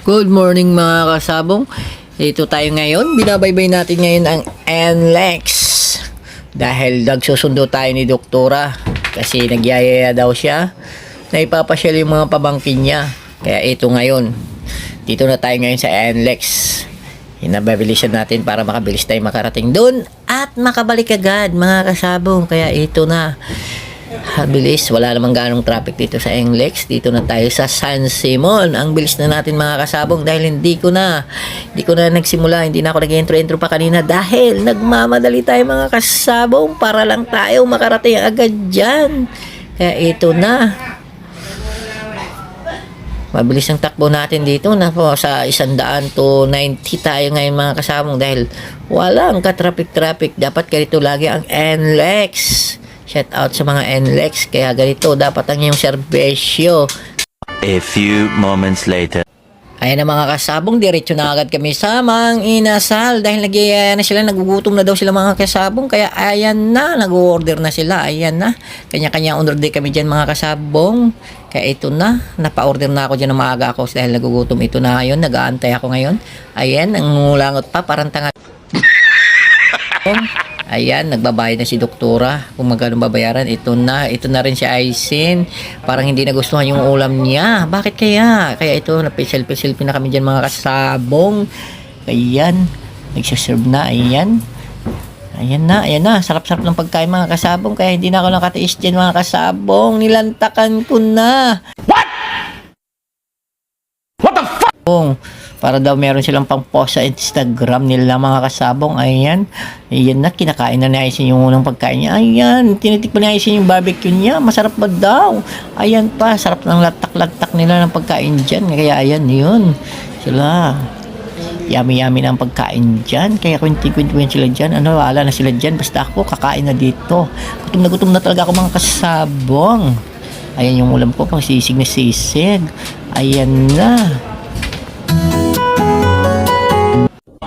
Good morning mga kasabong. Ito tayo ngayon. Binabaybay natin ngayon ang NLEX. Dahil nagsusundo tayo ni Doktora. Kasi nagyayaya daw siya. Na ipapasyal yung mga pabangkin niya. Kaya ito ngayon. Dito na tayo ngayon sa NLEX. Inababilisan natin para makabilis tayo makarating doon. At makabalik agad mga kasabong. Kaya ito na. Bilis, wala namang ganong traffic dito sa NLEX. Dito na tayo sa San Simon. Ang bilis na natin mga kasabong dahil hindi ko na hindi ko na nagsimula, hindi na ako nag-intro-intro pa kanina dahil nagmamadali tayo mga kasabong para lang tayo makarating agad dyan. Kaya ito na. Mabilis ang takbo natin dito na po sa 100 to 90 tayo ngayon mga kasabong dahil walang ka-traffic-traffic. Dapat ganito lagi ang NLEX. Shout out sa mga NLEX. Kaya ganito dapat ang iyong serbesyo. A few moments later. Ayan na mga kasabong, diretso na agad kami sa Mang Inasal dahil nagyayaya na sila, nagugutom na daw sila mga kasabong, kaya ayan na, nag-order na sila, ayan na. Kanya-kanya order din kami dyan mga kasabong. Kaya ito na, napa-order na ako dyan ng maaga ako dahil nagugutom ito na ngayon, nag-aantay ako ngayon. Ayan, ang ngulangot pa, parang tanga. Ayan, nagbabayad na si doktora. Kung magkano babayaran, ito na. Ito na rin si Aisin. Parang hindi nagustuhan yung ulam niya. Bakit kaya? Kaya ito, napiselfie-selfie na kami dyan mga kasabong. Ayan, nagsaserve na. Ayan. Ayan na, ayan na. Sarap-sarap ng pagkain mga kasabong. Kaya hindi na ako nakatiis dyan mga kasabong. Nilantakan ko na. Para daw meron silang pang post sa Instagram nila mga kasabong. Ayan. Ayan na, kinakain na ni Aisin yung unang pagkain niya. Ayan, tinitikpan ni Aisin yung barbecue niya. Masarap ba daw? Ayan pa, sarap ng latak-latak nila ng pagkain dyan. Kaya ayan, yun. Sila. Yummy-yummy na pagkain dyan. Kaya kwinti-kwinti sila dyan. Ano, wala na sila dyan. Basta ako, kakain na dito. Gutom na gutom na talaga ako mga kasabong. Ayan yung ulam ko, pang sisig na sisig. Ayan na.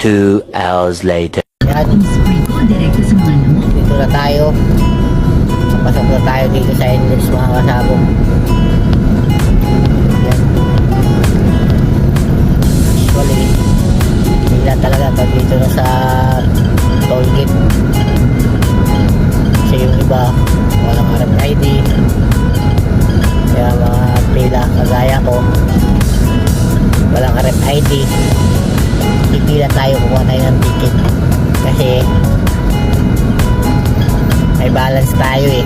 Two hours later. Yan, dito na tayo. Pasok na tayo dito sa English mga kasabong. Yan. Actually, hindi talaga pag dito na sa toll gate. Kasi yung iba, walang RFID. Kaya mga pila kagaya ko, walang RFID. Pipila tayo, kukuha tayo ng ticket. Kasi may balance tayo eh.